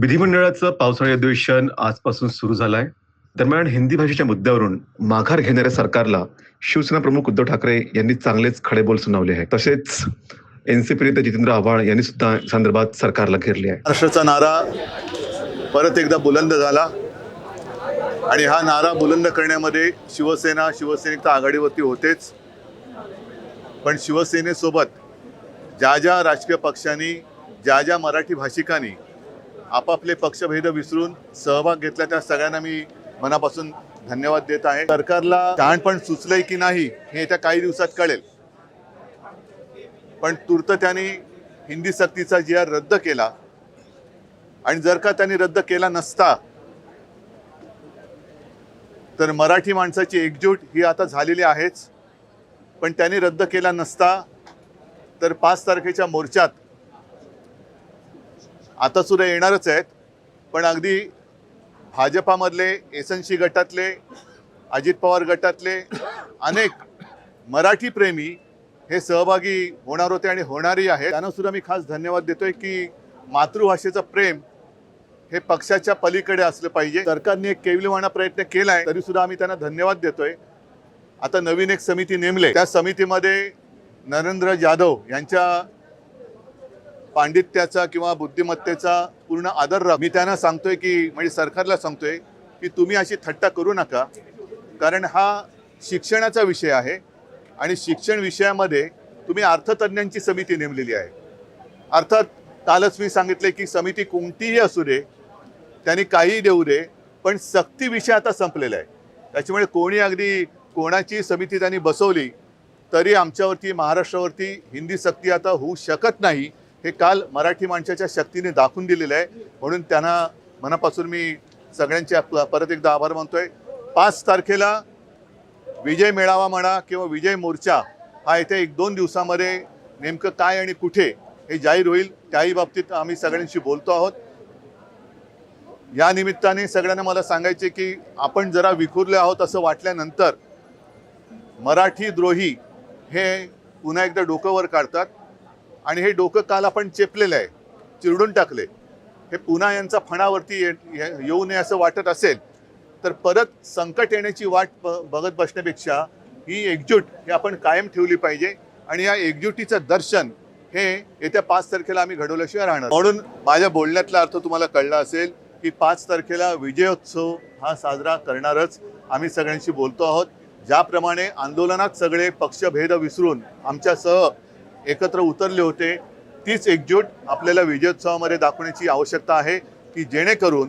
विधिमंडळाचं पावसाळी अधिवेशन आजपासून सुरू झालं आहे दरम्यान हिंदी भाषेच्या मुद्द्यावरून माघार घेणाऱ्या सरकारला शिवसेना प्रमुख उद्धव ठाकरे यांनी चांगलेच खडेबोल सुनावले आहेत. तसेच एनसीपी नेते जितेंद्र आव्हाड यांनी सुद्धा संदर्भात सरकारला घेरले आहे. महाराष्ट्राचा नारा परत एकदा बुलंद झाला. आणि हा नारा बुलंद करण्यामध्ये शिवसेना शिवसैनिक तर आघाडीवरती होतेच. पण शिवसेनेसोबत ज्या ज्या राजकीय पक्षांनी ज्या ज्या मराठी भाषिकांनी आपापले पक्षभेद विसरून सहभाग घेतला त्या सगळ्यांना मी मनापासून धन्यवाद देत आहे. सरकारला शहाणपण सुचलंय की नाही हे येत्या काही दिवसात कळेल. पण तूर्त त्यांनी हिंदी सक्तीचा जी आर रद्द केला आणि जर का त्यांनी रद्द केला नसता तर मराठी माणसाची एकजूट ही आता झालेली आहेच. पण त्यांनी रद्द केला नसता तर पाच तारखेच्या मोर्चात आता सुद्धा येणारच आहेत. पण अगदी भाजपामधले एस एन सी गटातले अजित पवार गटातले अनेक मराठी प्रेमी हे सहभागी होणार होते आणि होणारही आहेत. त्यांना सुद्धा मी खास धन्यवाद देतोय की मातृभाषेचं प्रेम हे पक्षाच्या पलीकडे असलं पाहिजे. सरकारने एक केविलवाणा प्रयत्न केलाय तरी सुद्धा आम्ही त्यांना धन्यवाद देतोय. आता नवीन एक समिती नेमले. त्या समितीमध्ये नरेंद्र जाधव यांच्या पांडित्याचा किंवा बुद्धिमत्तेचा पूर्ण आदर राख मी त्यांना सांगतोय की म्हणजे सरकारला सांगतोय की तुम्ही अशी थट्टा करू नका. कारण हा शिक्षणाचा विषय आहे आणि शिक्षण विषयामध्ये तुम्ही अर्थतज्ञांची समिती नेमलेली आहे. अर्थात कालच मी सांगितले की समिती कोणतीही असू दे त्यांनी काहीही देऊ दे पण सक्ती विषय आता संपलेला आहे. त्याच्यामुळे कोणी अगदी कोणाची समिती त्यांनी बसवली तरी आमच्यावरती महाराष्ट्रावरती हिंदी सक्ती आता होऊ शकत नाही. हे काल मराठी माणसाच्या शक्तीने दाखवून दिलेलं आहे. म्हणून त्यांना मनापासून मी सगळ्यांचे परत एकदा आभार मानतोय. पाच तारखेला विजय मेळावा म्हणा किंवा विजय मोर्चा हा येत्या एक दोन दिवसामध्ये नेमकं काय आणि कुठे हे जाहीर होईल त्याही बाबतीत आम्ही सगळ्यांशी बोलतो आहोत. या निमित्ताने सगळ्यांना मला सांगायचे की आपण जरा विखुरले आहोत असं वाटल्यानंतर मराठी द्रोही हे पुन्हा एकदा डोकंवर काढतात. आणि हे डोकं काल आपण चेपलेलं आहे चिरडून टाकले. हे पुन्हा यांचा फणावरती ये- येऊ नये असं वाटत असेल तर परत संकट येण्याची वाट ब- बघत बसण्यापेक्षा ही एकजूट ही आपण कायम ठेवली पाहिजे आणि या एकजुटीचं दर्शन हे येत्या पाच तारखेला आम्ही घडवल्याशिवाय राहणार. म्हणून माझ्या बोलण्यातला अर्थ तुम्हाला कळला असेल की पाच तारखेला विजयोत्सव हा साजरा करणारच आम्ही सगळ्यांशी बोलतो आहोत. ज्याप्रमाणे आंदोलनात सगळे पक्षभेद विसरून आमच्यासह एकत्र उतरले होते. तीच एकजूट आपल्याला विजयोत्सवामध्ये दाखवण्याची आवश्यकता आहे की जेणेकरून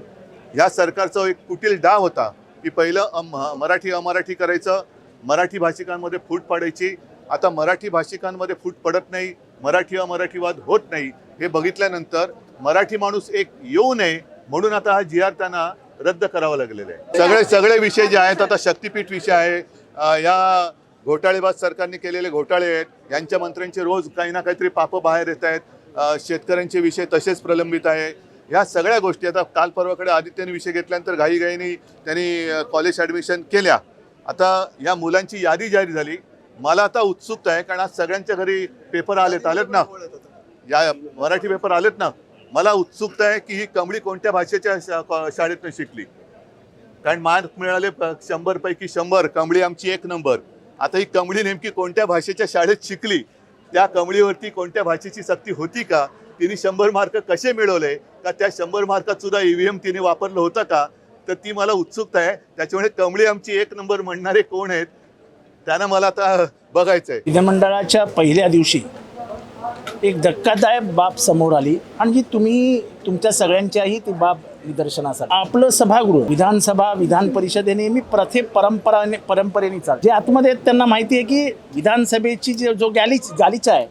या सरकारचा एक कुटील डाव होता की पहिलं अम मराठी अमराठी करायचं मराठी भाषिकांमध्ये फूट पाडायची. आता मराठी भाषिकांमध्ये फूट पडत नाही मराठी अमराठीवाद होत नाही हे बघितल्यानंतर मराठी माणूस एक येऊ नये म्हणून आता हा जी आर त्यांना रद्द करावा लागलेला आहे. सगळे सगळे विषय जे आहेत आता शक्तीपीठ विषय आहे. या घोटाळेबाज सरकारने केलेले घोटाळे आहेत. यांच्या मंत्र्यांचे रोज काही ना काहीतरी पापं बाहेर येत आहेत. शेतकऱ्यांचे विषय तसेच प्रलंबित आहे. ह्या सगळ्या गोष्टी आता काल परवाकडे आदित्यने विषय घेतल्यानंतर घाईघाईने त्यांनी कॉलेज ॲडमिशन केल्या. आता या मुलांची यादी जाहीर झाली. मला आता उत्सुकता आहे कारण आज सगळ्यांच्या घरी पेपर आलेत. आलेत ना? या मराठी पेपर आलेत ना? मला उत्सुकता आहे की ही कमळी कोणत्या भाषेच्या शा- शाळेतनं शिकली? कारण मार्क मिळाले प- शंभर. कमळी आमची एक नंबर. आता ही कमळी नेमकी कोणत्या भाषेच्या शाळेत शिकली? त्या कमळीवरती कोणत्या भाषेची सक्ती होती का? तिने शंभर मार्क कसे मिळवले? का त्या शंभर मार्कात सुद्धा ईव्हीएम तिने वापरलं होतं का? तर ती मला उत्सुकता आहे. त्याच्यामुळे कमळी आमची एक नंबर म्हणणारे कोण आहेत त्यांना मला आता बघायचं आहे विधिमंडळाच्या पहिल्या दिवशी एक धक्कादायक बाब समोर आली. आणि तुम्ही तुमच्या सगळ्यांच्याही ती बाब निदर्शनासाठी. आपलं सभागृह विधानसभा विधान परिषद हे नेहमी प्रथे परंपराने परंपरेने चाल जे आतमध्ये आहेत त्यांना माहिती आहे की विधानसभेची जो जो गॅलीच गालीचा आहे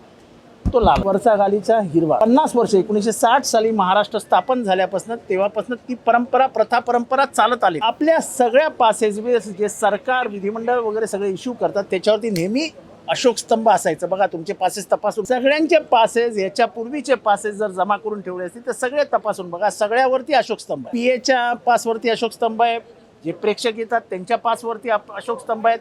तो लाल. वरचा गालीचा हिरवा. पन्नास वर्ष एकोणीसशे साठ साली महाराष्ट्र स्थापन झाल्यापासून तेव्हापासून ती परंपरा प्रथा परंपरा चालत आली. आपल्या सगळ्या पासेस जे सरकार विधिमंडळ वगैरे सगळे इश्यू करतात त्याच्यावरती नेहमी अशोक स्तंभ असायचं. बघा तुमचे पासेस तपासून. सगळ्यांचे पासेस याच्या पूर्वीचे पासेस जर जमा करून ठेवले असतील तर सगळे तपासून बघा सगळ्यावरती अशोक स्तंभ पी एच्या पासवरती अशोक स्तंभ आहे. जे प्रेक्षक येतात त्यांच्या पासवरती अशोक स्तंभ आहेत.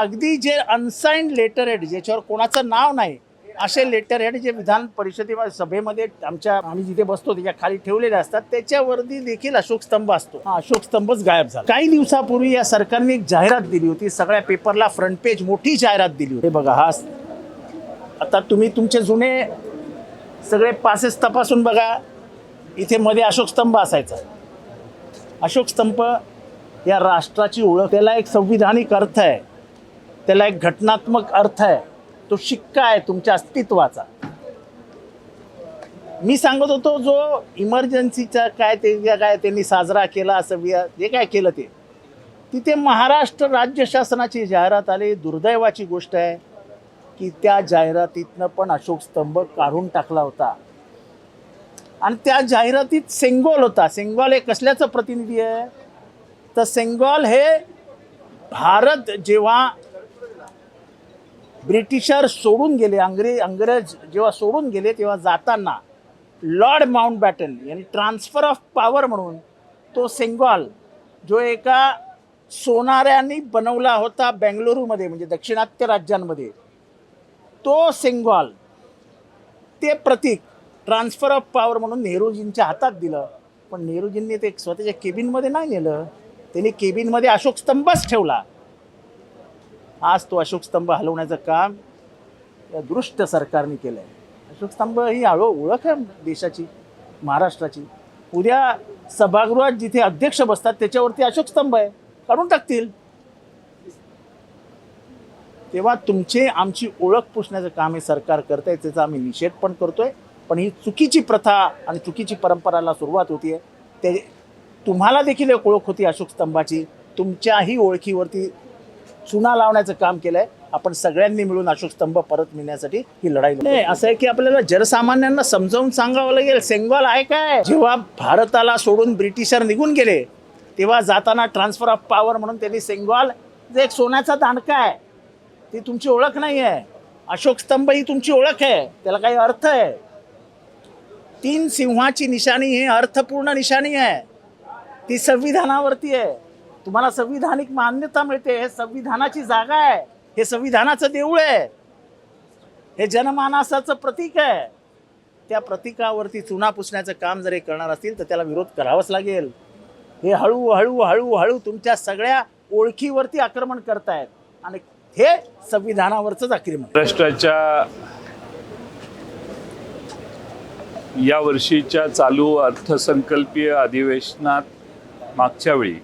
अगदी जे अनसाइन्ड लेटर आहेत ज्याच्यावर कोणाचं नाव नाही असे लेटर हेड जे विधान परिषदेमध्ये सभेमध्ये आमच्या आम्ही जिथे बसतो त्याच्याखाली ठेवलेले असतात त्याच्यावरती देखील अशोक स्तंभ असतो. हा अशोक स्तंभच गायब झाला. काही दिवसापूर्वी या सरकारने एक जाहिरात दिली होती. सगळ्या पेपरला फ्रंट पेज मोठी जाहिरात दिली होती. बघा हा आता तुम्ही तुमचे जुने सगळे पासेस तपासून बघा. इथे मध्ये अशोक स्तंभ असायचा. अशोक स्तंभ या राष्ट्राची ओळख त्याला एक संविधानिक अर्थ आहे. त्याला एक घटनात्मक अर्थ आहे. तो शिक्का आहे तुमच्या अस्तित्वाचा. मी सांगत होतो जो इमर्जन्सीचा काय ते काय त्यांनी साजरा केला असं वि- जे काय केलं ते तिथे महाराष्ट्र राज्य शासनाची जाहिरात आली. दुर्दैवाची गोष्ट आहे की त्या जाहिरातीतनं पण अशोक स्तंभ काढून टाकला होता. आणि त्या जाहिरातीत सेंगॉल होता. सेंगॉल हे कसल्याचं प्रतिनिधी आहे? तर सेंगॉल हे भारत जेव्हा ब्रिटिशर सोडून गेले अंग्रेज अंग्रेज जेव्हा सोडून गेले तेव्हा जाताना लॉर्ड माउंट बॅटन यांनी ट्रान्सफर ऑफ पॉवर म्हणून तो सेंगॉल जो एका सोनाऱ्यांनी बनवला होता बेंगलुरूमध्ये म्हणजे दक्षिणात्य राज्यांमध्ये तो सेंगॉल ते प्रतीक ट्रान्सफर ऑफ पॉवर म्हणून नेहरूजींच्या हातात दिलं. पण नेहरूजींनी ते स्वतःच्या केबिनमध्ये नाही नेलं. त्यांनी केबिनमध्ये अशोक स्तंभच ठेवला. आज तो अशोक स्तंभ हलवण्याचं काम या दृष्ट सरकारने केलं आहे अशोक स्तंभ ही हळू ओळख आहे देशाची महाराष्ट्राची. उद्या सभागृहात जिथे अध्यक्ष बसतात त्याच्यावरती अशोक स्तंभ आहे. काढून टाकतील. तेव्हा तुमचे आमची ओळख पुसण्याचं काम हे सरकार करत आहे त्याचा आम्ही निषेध पण करतोय. पण ही चुकीची प्रथा आणि चुकीची परंपराला सुरुवात होतीये ते तुम्हाला देखील एक ओळख होती अशोक स्तंभाची. तुमच्याही ओळखीवरती चुना लावण्याचं काम केलंय. आपण सगळ्यांनी मिळून अशोक स्तंभ परत मिळण्यासाठी ही लढाई नाही असं आहे की आपल्याला जनसामान्यांना समजावून सांगावं लागेल. सेंगॉल आहे काय? जेव्हा भारताला सोडून ब्रिटिशर निघून गेले तेव्हा जाताना ट्रान्सफर ऑफ पॉवर म्हणून त्यांनी सेंगॉल जे एक सोन्याचा दांडका आहे ती तुमची ओळख नाही आहे. अशोक स्तंभ ही तुमची ओळख आहे. त्याला काही अर्थ आहे? तीन सिंहाची निशाणी ही अर्थपूर्ण निशाणी आहे. ती संविधानावरती आहे. तुम्हाला संविधानिक मान्यता मिळते हे संविधानाची जागा आहे हे संविधानाचं देऊळ आहे. हे जनमानसाचं प्रतीक आहे. त्या प्रतीकावरती चुना पुसण्याचं काम जर हे करणार असतील तर त्याला विरोध करावाच लागेल. हे हळूहळू हळूहळू तुमच्या सगळ्या ओळखीवरती आक्रमण करतायत. आणि हे संविधानावरच आक्रमण महाराष्ट्राच्या या वर्षीच्या चालू अर्थसंकल्पीय अधिवेशनात मागच्या वेळी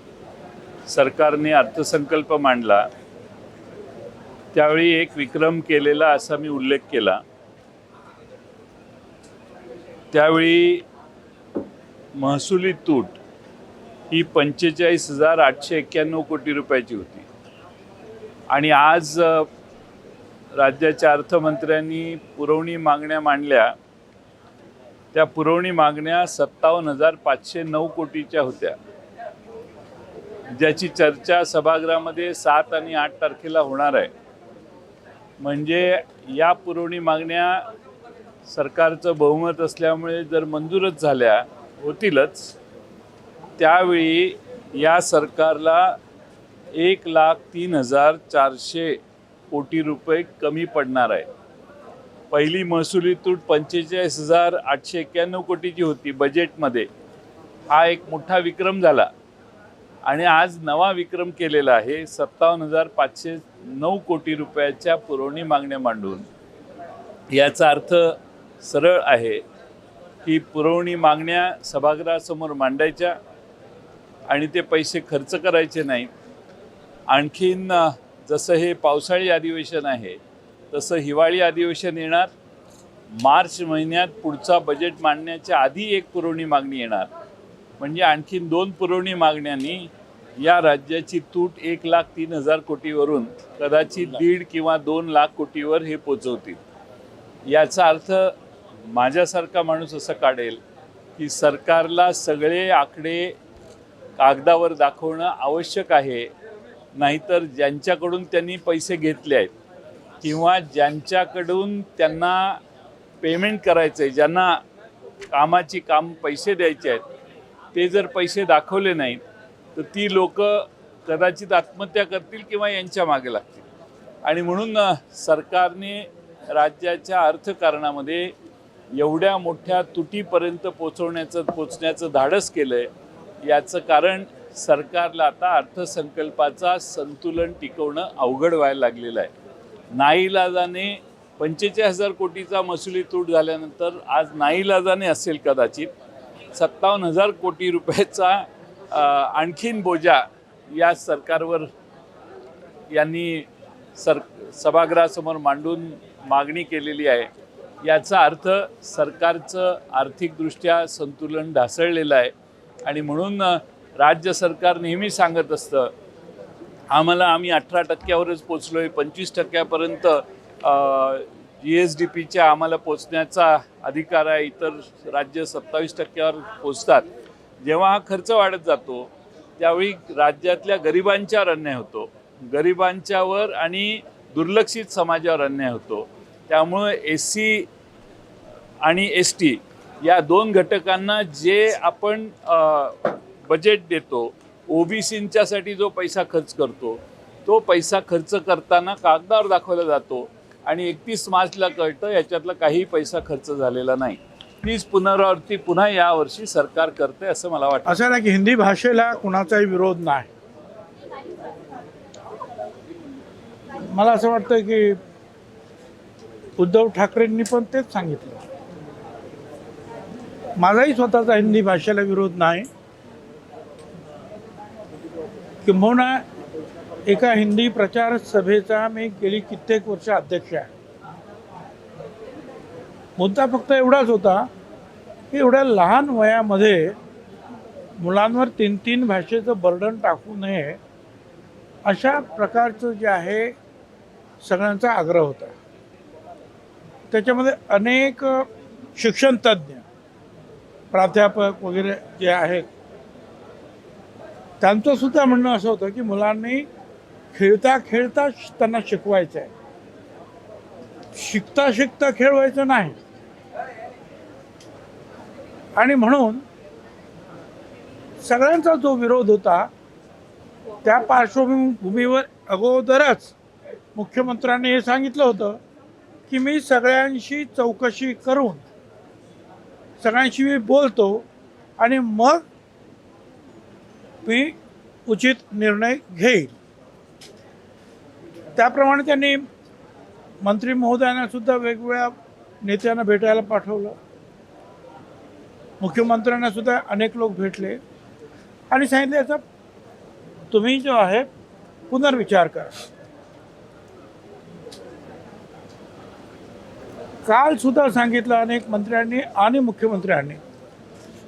सरकारने अर्थसंकल्प मांडला त्यावेळी एक विक्रम केलेला असा मी उल्लेख केला. त्यावेळी महसुली तूट ही पंचेचाळीस हजार आठशे एक्क्याण्णव कोटी रुपयाची होती. आणि आज राज्याच्या अर्थमंत्र्यांनी पुरवणी मागण्या मांडल्या. त्या पुरवणी मागण्या सत्तावन्न हजार पाचशे नऊ कोटीच्या होत्या. ज्याची चर्चा सभागृहामध्ये सात आणि आठ तारखेला होणार आहे. म्हणजे या पुरवणी मागण्या सरकारचं बहुमत असल्यामुळे जर मंजूरच झाल्या होतीलच. त्यावेळी या सरकारला एक लाख तीन हजार चारशे कोटी रुपये कमी पडणार आहे. पहिली महसुली तूट पंचेचाळीस हजार आठशे एक्क्याण्णव कोटीची होती बजेटमध्ये हा एक मोठा विक्रम झाला. आणि आज नवा विक्रम केलेला आहे. सत्तावन्न हजार पाचशे नऊ कोटी रुपयाच्या पुरवणी मागण्या मांडून. याचा अर्थ सरळ आहे की पुरवणी मागण्या सभागृहासमोर मांडायच्या आणि ते पैसे खर्च करायचे नाहीत आणखीन जसं हे पावसाळी अधिवेशन आहे तसं हिवाळी अधिवेशन येणार. मार्च महिन्यात पुढचा बजेट मांडण्याच्या आधी एक पुरवणी मागणी येणार. म्हणजे आणखीन दोन पुरवणी मागण्यांनी या राज्याची तूट एक लाख तीन हजार कोटीवरून कदाचित दीड किंवा दोन लाख कोटीवर हे पोचवतील. याचा अर्थ माझ्यासारखा माणूस असं काढेल की सरकारला सगळे आकडे कागदावर दाखवणं आवश्यक आहे नाहीतर ज्यांच्याकडून त्यांनी पैसे घेतले आहेत किंवा ज्यांच्याकडून त्यांना पेमेंट करायचं आहे ज्यांना कामाची काम पैसे द्यायचे आहेत ते जर पैसे दाखवले नाहीत तर ती लोक कदाचित आत्महत्या करतील किंवा यांच्या मागे लागतील. आणि म्हणून सरकारने राज्याच्या अर्थकारणामध्ये एवढ्या मोठ्या तुटीपर्यंत पोचवण्याचं पोचण्याचं धाडस केलं आहे याचं कारण सरकारला आता अर्थसंकल्पाचा संतुलन टिकवणं अवघड व्हायला लागलेलं आहे. नाईलाजाने पंचेचाळीस हजार कोटीचा महसुली तूट झाल्यानंतर आज नाईलाजाने असेल कदाचित सत्तावन्न हजार कोटी रुपयाचा आणखीन बोजा या सरकारवर यांनी सर सभागृहासमोर मांडून मागणी केलेली आहे. याचा अर्थ सरकारचं आर्थिकदृष्ट्या संतुलन ढासळलेलं आहे. आणि म्हणून राज्य सरकार नेहमी सांगत असतं आम्हाला आम्ही अठरा टक्क्यावरच पोचलो आहे पंचवीस टक्क्यापर्यंत जी एस डी पीच्या आम्हाला पोचण्याचा अधिकार आहे इतर राज्य सत्तावीस टक्क्यावर पोचतात. जेव्हा हा खर्च वाढत जातो त्यावेळी राज्यातल्या गरिबांच्यावर अन्याय होतो. गरिबांच्यावर आणि दुर्लक्षित समाजावर अन्याय होतो. त्यामुळं एस सी आणि एस टी या दोन घटकांना जे आपण बजेट देतो ओबीसींच्यासाठी जो पैसा खर्च करतो तो पैसा खर्च करताना कागदावर दाखवला जातो. आणि एकतीस मार्चला कळतं याच्यातला काही पैसा खर्च झालेला नाही. तीच पुनरावृत्ती पुन्हा यावर्षी सरकार करते असं मला वाटतं. असं नाही की हिंदी भाषेला कुणाचाही विरोध नाही. मला असं वाटतं की उद्धव ठाकरेंनी पण तेच सांगितलं. माझाही स्वतःचा हिंदी भाषेला विरोध नाही. किंबहुना एका हिंदी प्रचार सभेचा मी गेली कित्येक वर्ष अध्यक्ष आहे. मुद्दा फक्त एवढाच होता की एवढ्या लहान वयामध्ये मुलांवर तीन तीन भाषेचं बर्डन टाकू नये अशा प्रकारचं जे आहे सगळ्यांचा आग्रह होता. त्याच्यामध्ये अनेक शिक्षणतज्ज्ञ प्राध्यापक वगैरे जे आहेत त्यांचं सुद्धा म्हणणं असं होतं की मुलांनी खेळता खेळता त्यांना शिकवायचं आहे शिकता शिकता खेळवायचं नाही. आणि म्हणून सगळ्यांचा जो विरोध होता त्या पार्श्वभूमीवर अगोदरच मुख्यमंत्र्यांनी हे सांगितलं होतं की मी सगळ्यांशी चौकशी करून सगळ्यांशी मी बोलतो आणि मग मी उचित निर्णय घेईल. त्याप्रमाणे त्यांनी मंत्री महोदयांना सुद्धा वेगवेगळ्या नेत्यांना भेटायला पाठवलं. मुख्यमंत्र्यांना सुद्धा अनेक लोक भेटले. आणि सांगितले याचा तुम्ही जो आहे पुनर्विचार करा. काल सुद्धा सांगितलं अनेक मंत्र्यांनी आणि मुख्यमंत्र्यांनी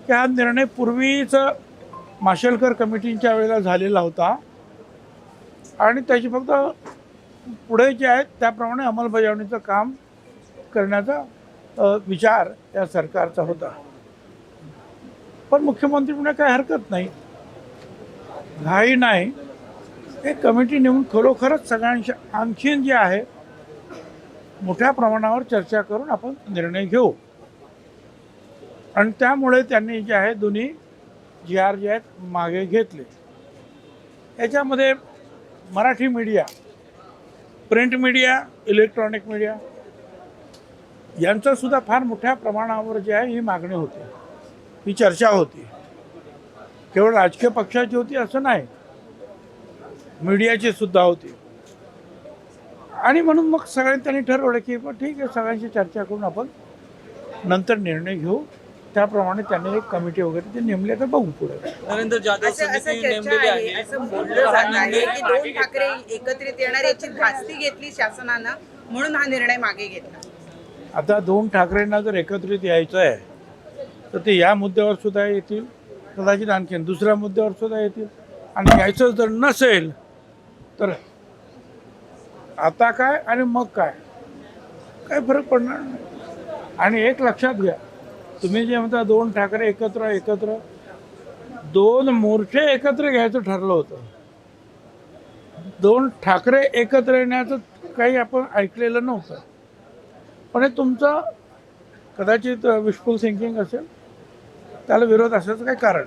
की हा निर्णय पूर्वीच माशेलकर कमिटींच्या वेळेला झालेला होता. आणि त्याची फक्त पुढे जे आहेत त्याप्रमाणे अंमलबजावणीचं काम करण्याचा विचार या सरकारचा होता. पण मुख्यमंत्री म्हणा काही हरकत नाही. घाई नाही. हे कमिटी नेऊन खरोखरच सगळ्यांशी आणखीन जे आहे मोठ्या प्रमाणावर चर्चा करून आपण निर्णय घेऊ. आणि त्यामुळे त्यांनी जे आहे दोन्ही जी आर जे आहेत मागे घेतले. याच्यामध्ये Marathi media print media electronic media यांचं सुद्धा फार मोठ्या प्रमाणावर जे आहे ही मागणी होती. ही चर्चा होती. केवळ राजकीय पक्षाची होती असं नाही. मीडियाची सुद्धा होती. आणि म्हणून मग सगळ्यांनी त्यांनी ठरवलं की ठीक आहे सगळ्यांशी चर्चा करून आपण नंतर निर्णय घेऊ. त्याप्रमाणे त्यांनी एक कमिटी वगैरे ते नेमले तर बघू पुढे. नरेंद्र जाधव असं असं समिती चर्चा नेमलेली आहे आहे. असं बोललं जात आहे की दोन ठाकरे एकत्रित येणार याची धास्ती घेतली शासनानं म्हणून हा निर्णय मागे घेतला. आता दोन ठाकरेंना जर एकत्रित यायचं आहे तर ते या मुद्द्यावर सुद्धा येतील कदाचित आणखीन दुसऱ्या मुद्द्यावर सुद्धा येतील. आणि यायचं जर नसेल तर आता काय आणि मग काय? काय फरक पडणार? नाही आणि एक लक्षात घ्या तुम्ही जे म्हणता दोन ठाकरे एकत्र एकत्र. दोन मोर्चे एकत्र घ्यायचं ठरलं होतं. दोन ठाकरे एकत्र येण्याचं काही आपण ऐकलेलं नव्हतं. पण हे तुमचं कदाचित विशफुल थिंकिंग असेल त्याला विरोध असल्याचं काही कारण